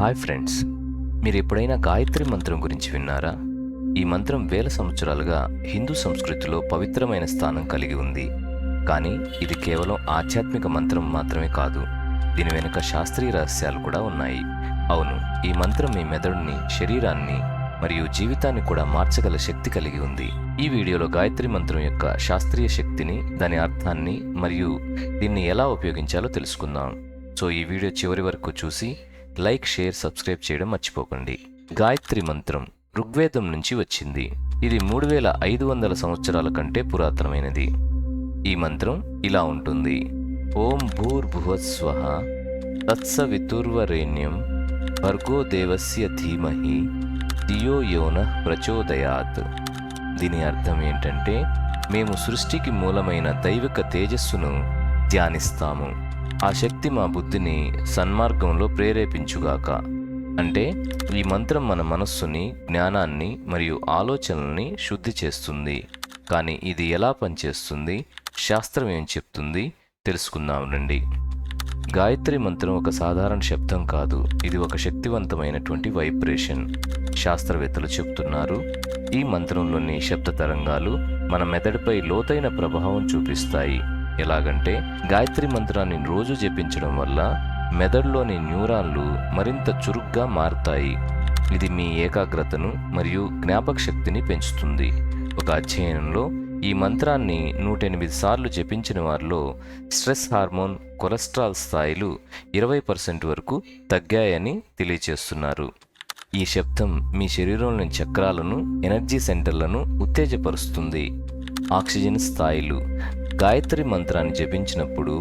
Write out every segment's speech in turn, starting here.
Hi friends మీరు ఎప్పుడైనా గాయత్రి మంత్రం గురించి విన్నారా? ఈ మంత్రం వేల సంవత్సరాలుగా హిందూ సంస్కృతిలో పవిత్రమైన స్థానం కలిగి ఉంది. కానీ ఇది కేవలం ఆధ్యాత్మిక మంత్రం మాత్రమే కాదు దీని వెనుక శాస్త్రీయ రహస్యాలు కూడా ఉన్నాయి. అవును ఈ మంత్రం మీ మెదడుని శరీరాన్ని మరియు జీవితాన్ని కూడా మార్చగల శక్తి కలిగి ఉంది. ఈ వీడియోలో గాయత్రి మంత్రం యొక్క శాస్త్రీయ శక్తిని దాని అర్థాన్ని మరియు దీన్ని ఎలా ఉపయోగించాలో తెలుసుకుందాం. సో ఈ వీడియో చివరి వరకు చూసి లైక్ షేర్ సబ్స్క్రైబ్ చేయడం మర్చిపోకండి. గాయత్రి మంత్రం ఋగ్వేదం నుంచి వచ్చింది. ఇది మూడు వేల ఐదు వందల సంవత్సరాల కంటే పురాతనమైనది. ఈ మంత్రం ఇలా ఉంటుంది. ఓం భూర్భువస్వ తత్సవితుర్వరేణ్యం భర్గో దేవస్య ధీమహి ధియో యోన ప్రచోదయాత్. దీని అర్థం ఏంటంటే మేము సృష్టికి మూలమైన దైవిక తేజస్సును ధ్యానిస్తాము. ఆ శక్తి మా బుద్ధిని సన్మార్గంలో ప్రేరేపించుగాక. అంటే ఈ మంత్రం మన మనస్సుని జ్ఞానాన్ని మరియు ఆలోచనల్ని శుద్ధి చేస్తుంది. కానీ ఇది ఎలా పనిచేస్తుంది? శాస్త్రం ఏం చెప్తుంది? తెలుసుకుందాం రండి. గాయత్రి మంత్రం ఒక సాధారణ శబ్దం కాదు. ఇది ఒక శక్తివంతమైనటువంటి వైబ్రేషన్. శాస్త్రవేత్తలు చెప్తున్నారు ఈ మంత్రంలోని శబ్ద తరంగాలు మన మెదడుపై లోతైన ప్రభావం చూపిస్తాయి. ఎలాగంటే గాయత్రి మంత్రాన్ని రోజు జపించడం వల్ల మెదడులోని న్యూరాన్లు మరింత చురుగ్గా మారుతాయి. ఇది మీ ఏకాగ్రతను మరియు జ్ఞాపక శక్తిని పెంచుతుంది. ఒక అధ్యయనంలో ఈ మంత్రాన్ని నూట ఎనిమిది సార్లు జపించిన వారిలో స్ట్రెస్ హార్మోన్ కొలెస్ట్రాల్ స్థాయిలు ఇరవై పర్సెంట్ వరకు తగ్గాయని తెలియచేస్తున్నారు. ఈ శబ్దం మీ శరీరంలోని చక్రాలను ఎనర్జీ సెంటర్లను ఉత్తేజపరుస్తుంది. ఆక్సిజన్ స్థాయిలు గాయత్రి మంత్రాన్ని జపించినప్పుడు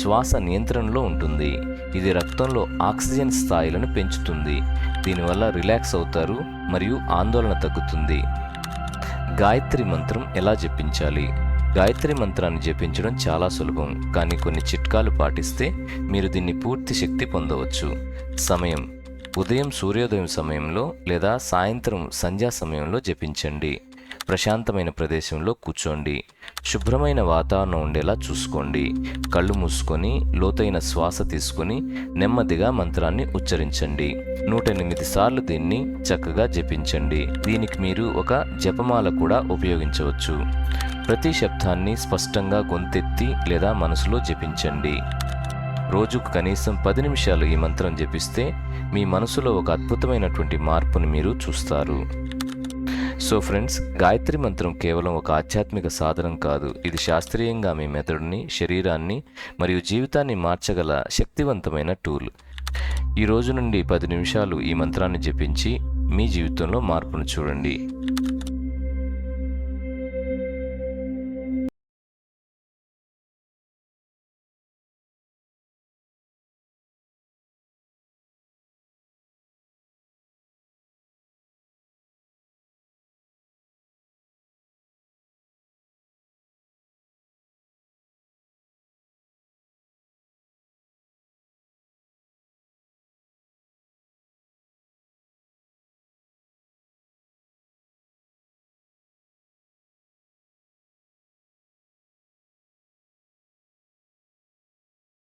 శ్వాస నియంత్రణలో ఉంటుంది. ఇది రక్తంలో ఆక్సిజన్ స్థాయిలను పెంచుతుంది. దీనివల్ల రిలాక్స్ అవుతారు మరియు ఆందోళన తగ్గుతుంది. గాయత్రి మంత్రం ఎలా జపించాలి? గాయత్రి మంత్రాన్ని జపించడం చాలా సులభం కానీ కొన్ని చిట్కాలు పాటిస్తే మీరు దీన్ని పూర్తి శక్తి పొందవచ్చు. సమయం. ఉదయం సూర్యోదయం సమయంలో లేదా సాయంత్రం సంధ్యా సమయంలో జపించండి. ప్రశాంతమైన ప్రదేశంలో కూర్చోండి. శుభ్రమైన వాతావరణం ఉండేలా చూసుకోండి. కళ్ళు మూసుకొని లోతైన శ్వాస తీసుకొని నెమ్మదిగా మంత్రాన్ని ఉచ్చరించండి. నూట ఎనిమిది సార్లు దీన్ని చక్కగా జపించండి. దీనికి మీరు ఒక జపమాల కూడా ఉపయోగించవచ్చు. ప్రతి శబ్దాన్ని స్పష్టంగా గొంతెత్తి లేదా మనసులో జపించండి. రోజుకు కనీసం పది నిమిషాలు ఈ మంత్రం జపిస్తే మీ మనసులో ఒక అద్భుతమైనటువంటి మార్పును మీరు చూస్తారు. సో ఫ్రెండ్స్ గాయత్రి మంత్రం కేవలం ఒక ఆధ్యాత్మిక సాధనం కాదు. ఇది శాస్త్రీయంగా మీ మెదడుని శరీరాన్ని మరియు జీవితాన్ని మార్చగల శక్తివంతమైన టూల్ ఈ రోజు నుండి పది నిమిషాలు ఈ మంత్రాన్ని జపించి మీ జీవితంలో మార్పును చూడండి.